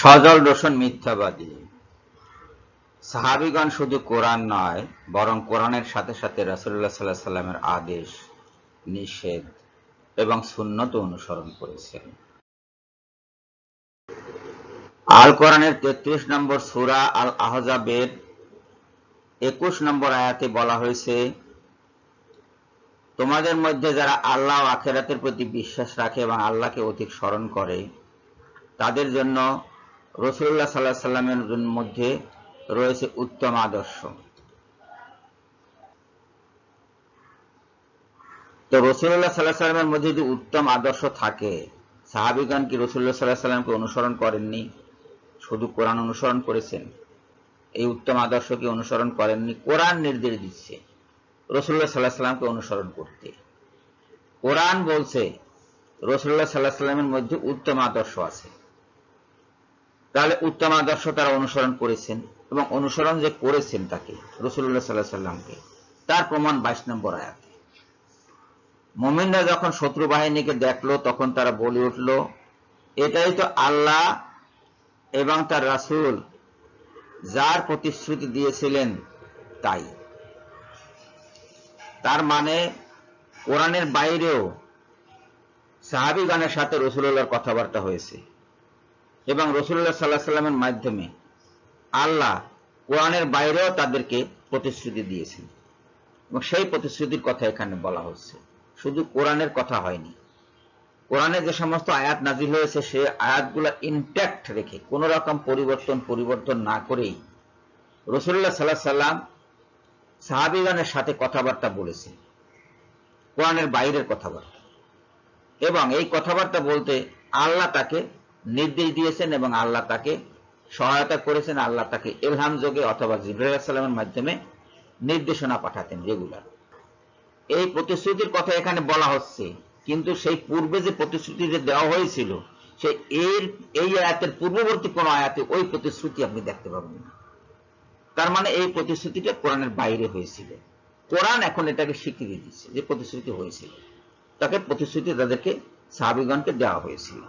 সজল রোশন মিথ্যাবাদী। সাহাবিগণ শুধু কোরআন নয়, বরং কোরআনের সাথে সাথে রাসুল্লাহ সাল্লাহ সাল্লামের আদেশ, নিষেধ এবং সুন্নত অনুসরণ করেছেন। আল কোরআনের তেত্রিশ নম্বর সুরা আল আহজাবের একুশ নম্বর আয়াতে বলা হয়েছে, তোমাদের মধ্যে যারা আল্লাহ আখেরাতের প্রতি বিশ্বাস রাখে এবং আল্লাহকে অধিক স্মরণ করে, তাদের জন্য রসুল্লাহ সাল্লাহ সাল্লামের মধ্যে রয়েছে উত্তম আদর্শ। তো রসুল্লাহ সাল্লাহ সাল্লামের মধ্যে যদি উত্তম আদর্শ থাকে সাহাবিগান কি রসুল্লাহ সাল্লাহ সাল্লামকে অনুসরণ করেননি? শুধু কোরআন অনুসরণ করেছেন? এই উত্তম আদর্শকে অনুসরণ করেননি? কোরআন নির্দেশ দিচ্ছে রসুল্লাহ সাল্লাহ সাল্লামকে অনুসরণ করতে। কোরআন বলছে রসুল্লাহ সাল্লাহ সাল্লামের মধ্যে উত্তম আদর্শ আছে। তাহলে উত্তম আদর্শ তারা অনুসরণ করেছেন এবং অনুসরণ যে করেছেন তাকে রসুল্লাহ সাল্লাহ সাল্লামকে তার প্রমাণ বাইশ নম্বর আয়াতে। মোমিনরা যখন শত্রু বাহিনীকে দেখল, তখন তারা বলে উঠল, এটাই তো আল্লাহ এবং তার রাসুল, যার প্রতিশ্রুতি দিয়েছিলেন তাই। তার মানে কোরআনের বাইরেও সাহাবিগানের সাথে রসুল্লাহর কথাবার্তা হয়েছে। এবং রসুল্লাহ সাল্লাহ সাল্লামের মাধ্যমে আল্লাহ কোরআনের বাইরেও তাদেরকে প্রতিশ্রুতি দিয়েছেন। এবং সেই প্রতিশ্রুতির কথা এখানে বলা হচ্ছে। শুধু কোরআনের কথা হয়নি। কোরআনে যে সমস্ত আয়াত নাজিল হয়েছে সে আয়াতগুলো ইনট্যাক্ট রেখে, কোন রকম পরিবর্তন পরিবর্তন না করেই রসুল্লাহ সাল্লাহ সাল্লাম সাহাবিগানের সাথে কথাবার্তা বলেছে কোরআনের বাইরের কথাবার্তা। এবং এই কথাবার্তা বলতে আল্লাহ তাকে নির্দেশ দিয়েছেন এবং আল্লাহ তাকে সহায়তা করেছেন, আল্লাহ তাকে এলহাম যোগে অথবা জিব্রাহিমের মাধ্যমে নির্দেশনা পাঠাতেন রেগুলার। এই প্রতিশ্রুতির কথা এখানে বলা হচ্ছে, কিন্তু সেই পূর্বে যে প্রতিশ্রুতি যে দেওয়া হয়েছিল, সে এর, এই আয়াতের পূর্ববর্তী কোন আয়াতে ওই প্রতিশ্রুতি আপনি দেখতে পাবেন না। তার মানে এই প্রতিশ্রুতিটা কোরআনের বাইরে হয়েছিল। কোরআন এখন এটাকে স্বীকৃতি দিচ্ছে যে প্রতিশ্রুতি হয়েছিল। তাকে প্রতিশ্রুতি তাদেরকে সাহাবিগণকে দেওয়া হয়েছিল।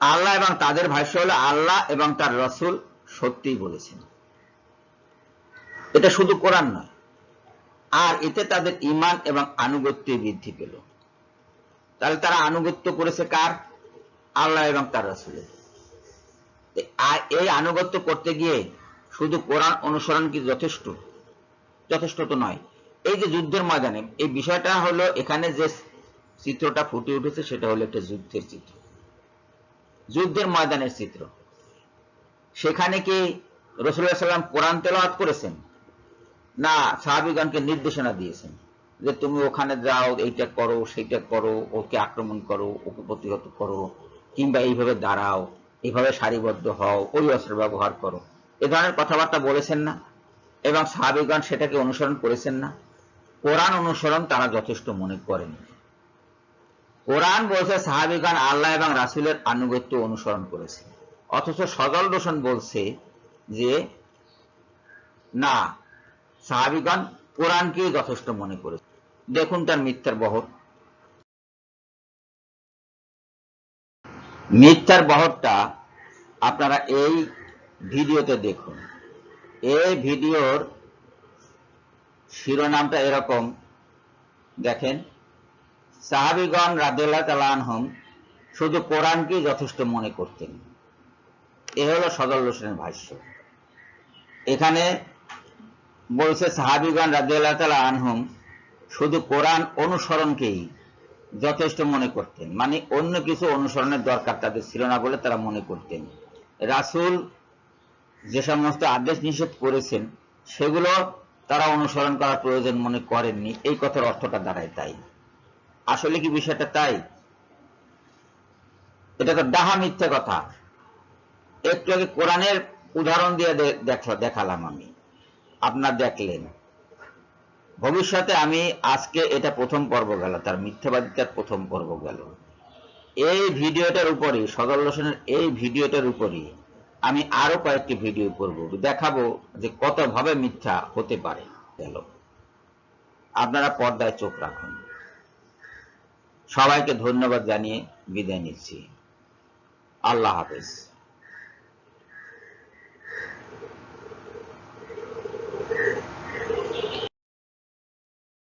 আল্লাহ এবং তাদের ভাষ্য হলো, আল্লাহ এবং তার রসুল সত্যিই বলেছেন। এটা শুধু কোরআন নয়, আর এতে তাদের ইমান এবং আনুগত্য বৃদ্ধি পেল। তাহলে তারা আনুগত্য করেছে কার? আল্লাহ এবং তার রসুলের। এই আনুগত্য করতে গিয়ে শুধু কোরআন অনুসরণ কি যথেষ্ট? যথেষ্ট তো নয়। এই যে যুদ্ধের ময়দানে, এই বিষয়টা হলো এখানে যে চিত্রটা ফুটে উঠেছে, সেটা হলো একটা যুদ্ধের চিত্র। যুদ্ধের ময়দানের চিত্র। সেখানে কি রসুল্লাহ সাল্লাম কোরআন তেলাওয়াত করেছেন? না, সাহাবিগণকে নির্দেশনা দিয়েছেন যে তুমি ওখানে যাও, এইটা করো, সেইটা করো, ওকে আক্রমণ করো, ওকে প্রতিহত করো, কিংবা এইভাবে দাঁড়াও, এইভাবে সারিবদ্ধ হও, ওই অস্ত্র ব্যবহার করো। এ ধরনের কথাবার্তা বলেছেন না এবং সাহাবিগণ সেটাকে অনুসরণ করেছেন না। কোরআন অনুসরণ তারা যথেষ্ট মনে করেন। কোরআন বলছে সাহাবিগণ আল্লাহ এবং রাসুলের আনুগত্য অনুসরণ করেছে। অথচ সজল রোশন বলছে যে, না সাহাবিগণ কোরআনকে যথেষ্ট মনে করে দেখুন তার মিথ্যার বহর। মিথ্যার বহরটা আপনারা এই ভিডিওতে দেখুন। এই ভিডিওর শিরোনামটা এরকম। দেখেন সাহাবিগণ রাদেলা তালানহম শুধু কোরআনকেই যথেষ্ট মনে করতেন। এ হলো সদর হোসেনের ভাষ্য। এখানে বলছে সাহাবিগণ রাজিয়াল্লাহ তালা আনহুম শুধু কোরআন অনুসরণকেই যথেষ্ট মনে করতেন। মানে অন্য কিছু অনুসরণের দরকার তাদের ছিল না বলে তারা মনে করতেন। রাসুল যে সমস্ত আদেশ নিষেধ করেছেন, সেগুলো তারা অনুসরণ করার প্রয়োজন মনে করেননি। এই কথার অর্থটা দাঁড়ায় তাই। আসলে কি বিষয়টা তাই? এটা তো ডাহা মিথ্যে কথা। একটু আগে কোরআনের উদাহরণ দিয়ে দেখালাম আমি। আপনার দেখলেন। ভবিষ্যতে আমি আজকে এটা প্রথম পর্ব গেল, তার মিথ্যাবাদিতার প্রথম পর্ব গেল। এই ভিডিওটার উপরে সদর হোসেনের এই ভিডিওটার উপরে আমি আরও কয়েকটি ভিডিও করব দেখাবো যে কতভাবে মিথ্যা হতে পারে গেল। আপনারা পর্দায় চোখ রাখুন। সবাইকে ধন্যবাদ জানিয়ে বিদায় নিচ্ছি। আল্লাহ হাফেজ।